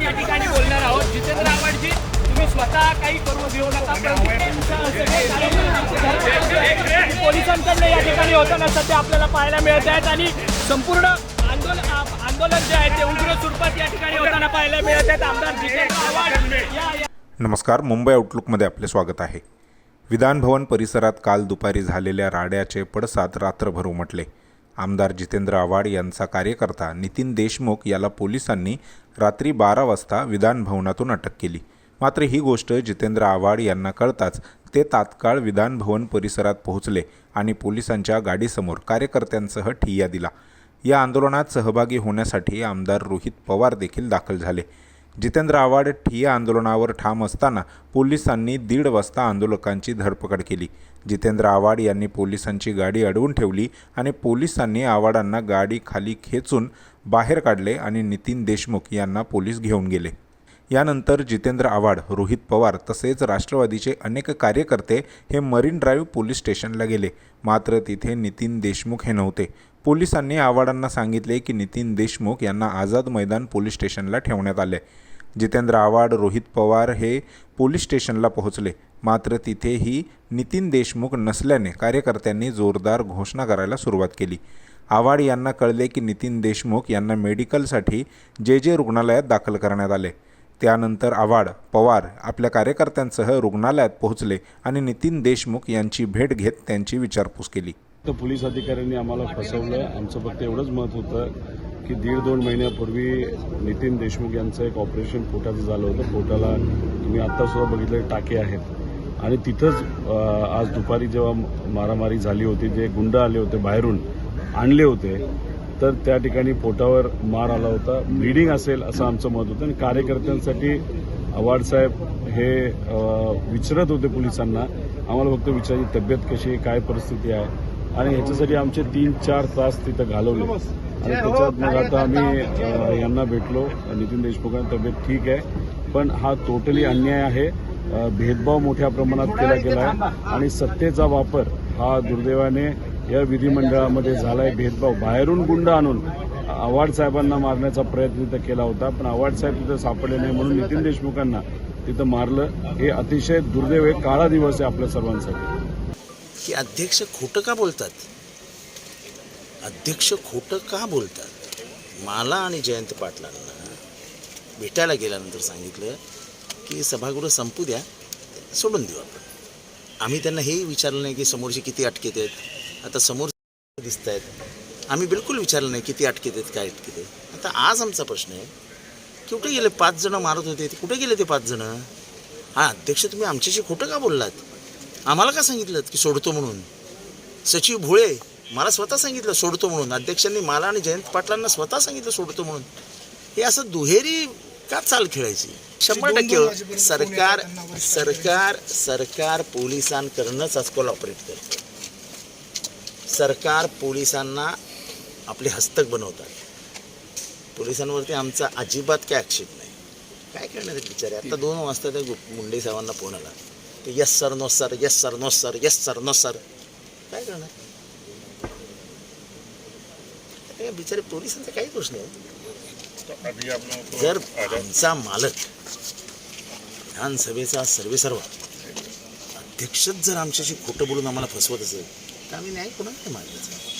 या ठिकाणी बोलणार आहोत जितेंद्र नका काही करू देऊ नका. पण पोलिसांकडनं या ठिकाणी होताना सध्या आपल्याला पाहायला मिळत आहेत आणि संपूर्ण आंदोलन आंदोलन जे आहे ते उग्र स्वरूपात या ठिकाणी होताना पाहायला मिळत आहेत. आमदार नमस्कार मुंबई आउटलुकमध्ये आपले स्वागत आहे. विधानभवन परिसरात काल दुपारी झालेल्या राड्याचे पडसाद रात्रभर उमटले. आमदार जितेंद्र आव्हाड यांचा कार्यकर्ता नितीन देशमुख याला पोलिसांनी रात्री बारा वाजता विधानभवनातून अटक केली. मात्र ही गोष्ट जितेंद्र आव्हाड यांना कळताच ते तात्काळ विधानभवन परिसरात पोहोचले आणि पोलिसांच्या गाडीसमोर कार्यकर्त्यांसह ठिय्या दिला. या आंदोलनात सहभागी होण्यासाठी आमदार रोहित पवार देखील दाखल झाले. जितेंद्र आव्हाड ठिय्या आंदोलनावर ठाम असताना पोलिसांनी दीड वाजता आंदोलकांची धरपकड केली. जितेंद्र आव्हाड यांनी पोलिसांची गाडी अडवून ठेवली आणि पोलिसांनी आव्हाडांना गाडी खाली खेचून बाहेर काढले आणि नितीन देशमुख यांना पोलीस घेऊन गेले. यानंतर जितेंद्र आव्हाड रोहित पवार तसेच राष्ट्रवादीचे अनेक कार्यकर्ते हे मरीन ड्राईव्ह पोलीस स्टेशनला गेले. मात्र तिथे नितीन देशमुख हे नव्हते. पोलिसांनी आव्हाडांना सांगितले की नितीन देशमुख यांना आझाद मैदान पोलीस स्टेशनला ठेवण्यात आले. जितेंद्र आव्हाड रोहित पवार हे पोलीस स्टेशनला पोहोचले. मात्र तिथेही नितीन देशमुख नसल्याने कार्यकर्त्यांनी जोरदार घोषणा करायला सुरुवात केली. आव्हाड यांना कळले की नितीन देशमुख यांना मेडिकलसाठी जे जे रुग्णालयात दाखल करण्यात आले. त्यानंतर आव्हाड पवार आपल्या कार्यकर्त्यांसह रुग्णालयात पोहोचले आणि नितीन देशमुख यांची भेट घेत त्यांची विचारपूस केली. तर पोलीस अधिकाऱ्यांनी आम्हाला फसवलं. आमचं फक्त एवढंच मत होतं की दीड दोन महिन्यापूर्वी नितीन देशमुख यांचं एक ऑपरेशन पोटाचं झालं होतं. पोटाला तुम्ही आत्तासुद्धा बघितले टाके आहेत. आणि तिथंच आज दुपारी जेव्हा मारामारी झाली होती जे गुंड आले होते बाहेरून आणले होते तर त्या ठिकाणी पोटावर मार आला होता. ब्लिडिंग असेल असं आमचं मत होतं आणि कार्यकर्त्यांसाठी आव्हाडसाहेब हे विचारत होते पोलिसांना. आम्हाला फक्त विचारायची तब्येत कशी आहे काय परिस्थिती आहे? आणि ह्याच्यासाठी आमचे तीन चार तास तिथं घालवले. आणि त्याच्यात मग आता आम्ही यांना भेटलो नितीन देशमुखांची तब्येत ठीक आहे. पण हा टोटली अन्याय आहे. भेदभाव मोठ्या प्रमाणात केला गेला आहे आणि सत्तेचा वापर हा दुर्दैवाने या विधिमंडळामध्ये झालाय भेदभाव. बाहेरून गुंड आणून आव्हाड साहेबांना मारण्याचा प्रयत्न तिथं केला होता. पण आव्हाड साहेब तिथं सापडले नाही म्हणून नितीन देशमुखांना तिथं मारलं. हे अतिशय दुर्दैव आहे काळा दिवस आहे आपल्या सर्वांसाठी. की अध्यक्ष खोटं का बोलतात? अध्यक्ष खोटं का बोलतात? मला आणि जयंत पाटलांना भेटायला गेल्यानंतर सांगितलं की सभागृह संपू द्या सोडून देऊ आपण. आम्ही त्यांना हेही विचारलं नाही की समोरचे किती अटकेत आहेत. आता समोर दिसत आहेत आम्ही बिलकुल विचारलं नाही किती अटकेत आहेत काय अटकेत आहेत. आता आज आमचा प्रश्न आहे की कुठे गेले पाच जणं मारत होते ते कुठे गेले ते पाच जणं? हां अध्यक्ष तुम्ही आमच्याशी खोटं का बोललात? आम्हाला का सांगितलं की सोडतो म्हणून? सचिव भोळे मला स्वतः सांगितलं सोडतो म्हणून. अध्यक्षांनी मला आणि जयंत पाटलांना स्वतः सांगितलं सोडतो म्हणून. हे असं दुहेरी का चाल खेळायची? शंभर टक्के हो. सरकार सरकार सरकार पोलिसांकडनंच आजकाल ऑपरेट करतं. सरकार पोलिसांना आपले हस्तक बनवतात. पोलिसांवरती आमचा अजिबात काय आक्षेप नाही. काय करणार बिचारे? आता दोन वाजता त्या मुंडे साहेबांना फोन आला. ते yes sir no sir yes sir no sir yes sir no sir काय करणार? बिचारे पोलिसांचा काही प्रश्न आहे जर आमचा मालक विधानसभेचा सर्वेसर्वा अध्यक्षच जर आमच्याशी खोटं बोलून आम्हाला फसवत असेल ダメないこの辺てもありますよ